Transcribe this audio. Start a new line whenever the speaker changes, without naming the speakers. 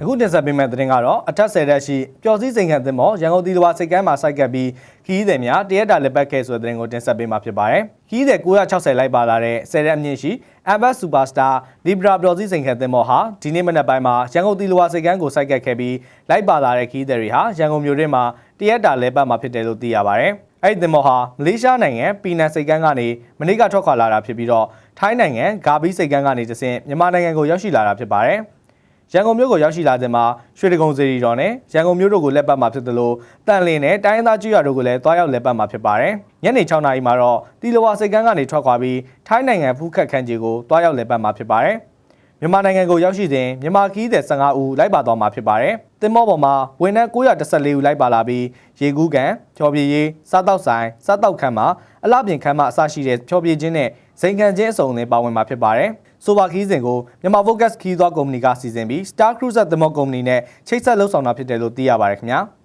အခုတင်ဆက်ပေးမယ့်သတင်းကတော့အထက်ဆယ်ရက်ရှိပျော်စည်းစိန်ခံသင်္ဘောရန်ကုန်ပြည်တော်စိတ်ကမ်းမှာစိုက်ကပ်ပြီးခီးသည်များတရက်တာလက်ပတ်ခဲ့ဆိုတဲ့သတင်းကိုတင်ဆက်ပေးမှာဖြစ်ပါတယ်။ခီးသည်960လိုက်ပါလာတဲ့ဆယ်ရက်အမြင့်ရှိ Ambas Superstar Libra ပျော်စည်းစိန်ခံသင်္ဘောဟာဒီနေ့မနက်ပိုင်းမှာရန်ကုန်ပြည်တော်စိတ်ကမ်းကိုစိုက်ကပ်ခဲ့ပြီးလိုက်ပါလာတဲ့ခီးသည်တွေဟာရန်ကုန်မြို့တွင်းမှာတရက်တာလက်ပတ်မှာဖြစ်တယ်လို့သိရပါတယ်။အဲ့ဒီသင်္ဘောဟာမလေးရှားနိုင်ငံပီနန်စိတ်ကမ်းကနေမနေ့ကထွက်ခွာလာတာဖြစ်ပြီးတော့ထိုင်းနိုင်ငံဂါဘီစိတ်ကမ်းကနေတဆင့်မြန်မာနိုင်ငံကိုရောက်ရှိလာတာဖြစ်ပါတယ်။ ရန်ကုန်မြို့ကိုရောက်ရှိလာတဲ့မှာရွှေတကုံစေရီတော်နဲ့ရန်ကုန်မြို့တို့ကိုလက်ပတ်မှာဖြစ်သလိုတန်လင်းနဲ့တိုင်းရင်းသားကျွော်တို့ကိုလည်းတွားရောက်လက်ပတ်မှာဖြစ်ပါတယ်။ညနေ6နာရီမှာတော့တီလဝါစိတ်ကမ်းကနေထွက်ခွာပြီးထိုင်းနိုင်ငံဖူးခက်ခန်းကြီးကိုတွားရောက်လက်ပတ်မှာဖြစ်ပါတယ်။မြန်မာနိုင်ငံကိုရောက်ရှိစဉ်မြန်မာခီးသည်15ဦးလိုက်ပါသွားမှာဖြစ်ပါတယ်။တင်မောပေါ်မှာဝန်ထမ်း914ဦးလိုက်ပါလာပြီးရေကူးကန်ဖြော်ပြရေးစားတောက်ဆိုင်စားတောက်ခန်းမှာအလှပြင်ခန်းမှာအစရှိတဲ့ဖြော်ပြခြင်းနဲ့ဇိမ်ခံခြင်းအစုံနဲ့ပါဝင်မှာဖြစ်ပါတယ်။ ဆိုပါခီးစဉ်ကိုမြန်မာ Focus ခီးသွားကုမ္ပဏီကစီစဉ်ပြီး Star Cruiser သမောကုမ္ပဏီနဲ့ချိတ်ဆက်လှုပ်ဆောင်တာဖြစ်တယ်လို့သိရပါတယ်ခင်ဗျာ။